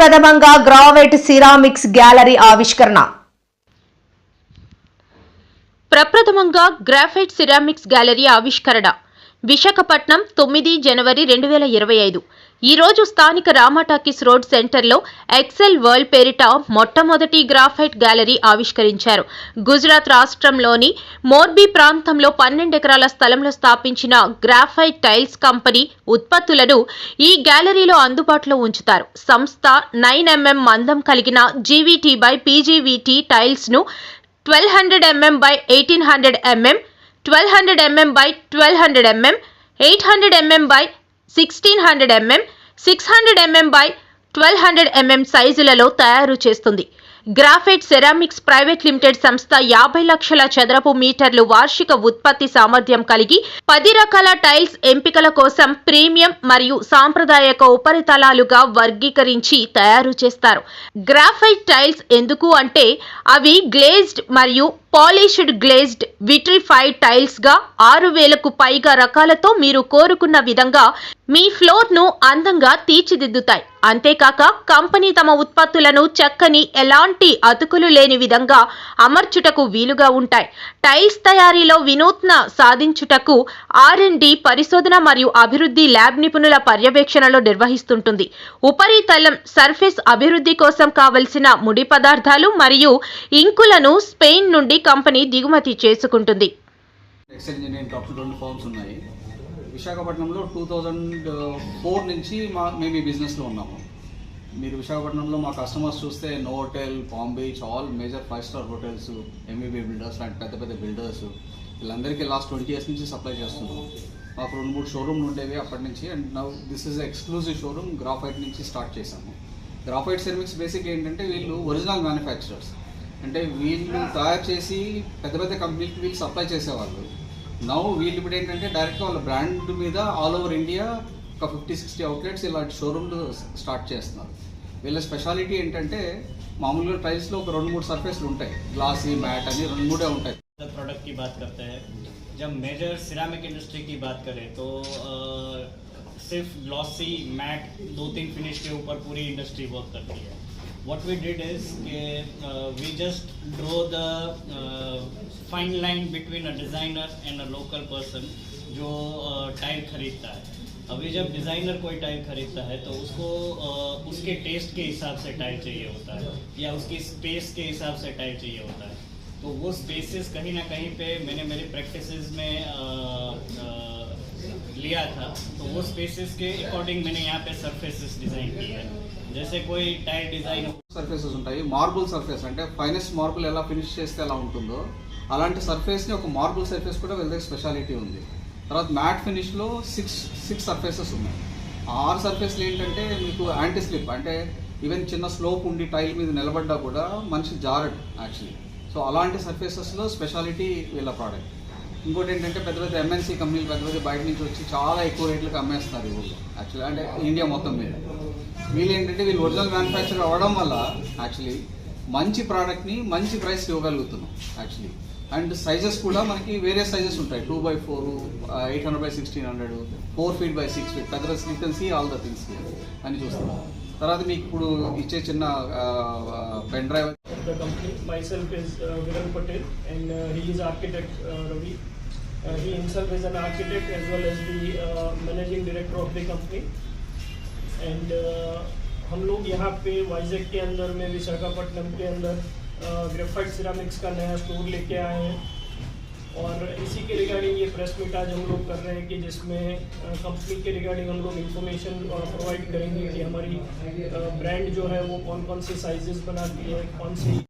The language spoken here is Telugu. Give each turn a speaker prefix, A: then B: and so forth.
A: ప్రథమంగా గ్రావైట్ సిరామిక్స్ గ్యాలరీ ఆవిష్కరణ.
B: ప్రప్రథమంగా గ్రాఫైట్ సిరామిక్స్ గ్యాలరీ ఆవిష్కరణ. విశాఖపట్నం తొమ్మిది జనవరి రెండు వేల ఇరవై ఐదు. ఈ రోజు స్థానిక రామాటాకీస్ రోడ్ సెంటర్లో ఎక్సెల్ వరల్డ్ పేరిట మొట్టమొదటి గ్రాఫైట్ గ్యాలరీ ఆవిష్కరించారు. గుజరాత్ రాష్ట్రంలోని మోర్బీ ప్రాంతంలో పన్నెండు ఎకరాల స్థలంలో స్థాపించిన గ్రాఫైట్ టైల్స్ కంపెనీ ఉత్పత్తులను ఈ గ్యాలరీలో అందుబాటులో ఉంచుతారు. సంస్థ నైన్ ఎంఎం మందం కలిగిన GVT by PGVT టైల్స్ను twelve hundred mm by eighteen hundred mm twelve hundred mm by twelve hundred mm eight hundred mm by sixteen hundred mm six hundred mm by twelve hundred mm సైజులలో తయారు చేస్తుంది. గ్రాఫైట్ సెరామిక్స్ ప్రైవేట్ లిమిటెడ్ సంస్థ యాభై లక్షల చదరపు మీటర్లు వార్షిక ఉత్పత్తి సామర్థ్యం కలిగి పది రకాల టైల్స్ ఎంపికల కోసం ప్రీమియం మరియు సాంప్రదాయక ఉపరితలాలుగా వర్గీకరించి తయారు చేస్తారు. గ్రాఫైట్ టైల్స్ ఎందుకు అంటే అవి గ్లేజ్డ్ మరియు పాలిష్డ్ గ్లేజ్డ్ విట్రిఫైడ్ టైల్స్గా ఆరు వేలకు పైగా రకాలతో మీరు కోరుకున్న విధంగా మీ ఫ్లోర్ను అందంగా తీర్చిదిద్దుతాయి. అంతేకాక కంపెనీ తమ ఉత్పత్తులను చక్కని ఎలాంటి అతుకులు లేని విధంగా అమర్చుటకు వీలుగా ఉంటాయి. టైల్స్ తయారీలో వినూత్న సాధించుటకు ఆర్ఎండి పరిశోధన మరియు అభివృద్ధి ల్యాబ్ నిపుణుల పర్యవేక్షణలో నిర్వహిస్తుంటుంది. ఉపరితలం సర్ఫేస్ అభివృద్ధి కోసం కావలసిన ముడి పదార్థాలు మరియు ఇంకులను స్పెయిన్ నుండి కంపెనీ దిగుమతి చేసుకుంటుంది.
C: విశాఖపట్నంలో టూ థౌజండ్ ఫోర్ నుంచి మా మేము ఈ బిజినెస్లో ఉన్నాము. మీరు విశాఖపట్నంలో మా కస్టమర్స్ చూస్తే no hotel Palm Beach all major five star hotels MBB builders లాంటి పెద్ద పెద్ద బిల్డర్స్ వీళ్ళందరికీ లాస్ట్ ట్వంటీ ఇయర్స్ నుంచి సప్లై చేస్తున్నాం. మాకు రెండు మూడు షోరూమ్లు ఉండేవి అప్పటి నుంచి and now this is exclusive showroom Graphite నుంచి స్టార్ట్ చేశాము. గ్రాఫైట్ సర్వీస్ బేసిక్ ఏంటంటే వీళ్ళు ఒరిజినల్ మ్యానుఫ్యాక్చరర్స్ అంటే వీళ్ళు తయారు చేసి పెద్ద పెద్ద కంపెనీకి వీళ్ళు సప్లై చేసేవాళ్ళు. నౌ వీళ్ళు ఇప్పుడు ఏంటంటే డైరెక్ట్గా వాళ్ళ బ్రాండ్ మీద ఆల్ ఓవర్ ఇండియా ఒక ఫిఫ్టీ సిక్స్టీ అవుట్లెట్స్ ఇలాంటి షోరూమ్లు స్టార్ట్ చేస్తున్నారు. వీళ్ళ స్పెషాలిటీ ఏంటంటే మామూలుగా టైల్స్లో ఒక రెండు మూడు సర్ఫేస్లు ఉంటాయి. గ్లాసీ మ్యాట్ అని రెండు మూడే ఉంటాయి.
D: प्रोडक्ट की बात करते हैं। जब मेजर सिरामिक इंडस्ट्री की बात करें तो अ, सिर्फ़ ग्लॉसी मैट दो तीन फिनिश के ऊपर पूरी इंडस्ट्री वर्क करती है। What we did is कि just draw the uh, fine line between a designer and a local person जो टाइल खरीदता है। अभी जब डिज़ाइनर कोई टाइल खरीदता है तो उसको उसके टेस्ट के हिसाब से टाइल चाहिए होता है या उसकी स्पेस के हिसाब से टाइल चाहिए होता है। तो वो स्पेसेस कहीं ना कहीं पे मैंने मेरी प्रैक्टिस में अ, अ, लिया था तो वो स्पेसेस के अकॉर्डिंग मैंने यहाँ पे सरफेसेस डिज़ाइन की है जैसे कोई टाइल डिज़ाइन
C: సర్ఫేసెస్ ఉంటాయి మార్బుల్ సర్ఫేస్ అంటే ఫైనెస్ట్ మార్బుల్ ఎలా ఫినిష్ చేస్తే ఎలా ఉంటుందో అలాంటి సర్ఫేస్ని ఒక మార్బుల్ సర్ఫేస్ కూడా వీళ్ళ దగ్గర స్పెషాలిటీ ఉంది తర్వాత మ్యాట్ ఫినిష్లో సిక్స్ సిక్స్ సర్ఫేసెస్ ఉన్నాయి ఆ ఆరు సర్ఫేస్లు ఏంటంటే మీకు యాంటీ స్లిప్ అంటే ఈవెన్ చిన్న స్లోప్ ఉండి టైల్ మీద నిలబడ్డా కూడా మనిషి జారడు యాక్చువల్లీ సో అలాంటి సర్ఫేసెస్లో స్పెషాలిటీ వీళ్ళ ప్రోడక్ట్ ఇంకోటి ఏంటంటే పెద్ద పెద్ద ఎంఎన్సీ కంపెనీలు పెద్ద పెద్ద బయట నుంచి వచ్చి చాలా ఎక్కువ రేట్లకు అమ్మేస్తున్నారు ఈ ఊళ్ళో. యాక్చువల్లీ అంటే ఇండియా మొత్తం మీద. వీళ్ళు ఏంటంటే వీళ్ళు ఒరిజినల్ మ్యానుఫ్యాక్చర్ అవ్వడం వల్ల యాక్చువల్లీ మంచి ప్రోడక్ట్ని మంచి ప్రైస్ ఇవ్వగలుగుతున్నాం యాక్చువల్లీ అండ్ సైజెస్ కూడా మనకి వేరే సైజెస్ ఉంటాయి. Two by four eight hundred by sixteen hundred four feet by six feet పెద్ద you can see all the things అని చూస్తున్నాం. తర్వాత మీకు ఇప్పుడు ఇచ్చే చిన్న pen drive
E: the company. Myself is uh, Viral Patel and uh, he is architect uh, Ravi. Uh, he himself is an architect as well as the uh, managing director of the company. And uh, हम लोग यहाँ पे वाइजैक के अंदर में विशाखापट्टनम के अंदर ग्रेफाइट सिरामिक्स का नया स्टोर लेके आए हैं और इसी के रिगार्डिंग ये प्रेस मीट आज हम लोग कर रहे हैं कि जिसमें कंपनी के रिगार्डिंग हम लोग इन्फॉर्मेशन प्रोवाइड करेंगे कि हमारी ब्रांड जो है वो कौन कौन से साइजेस बनाती है कौन सी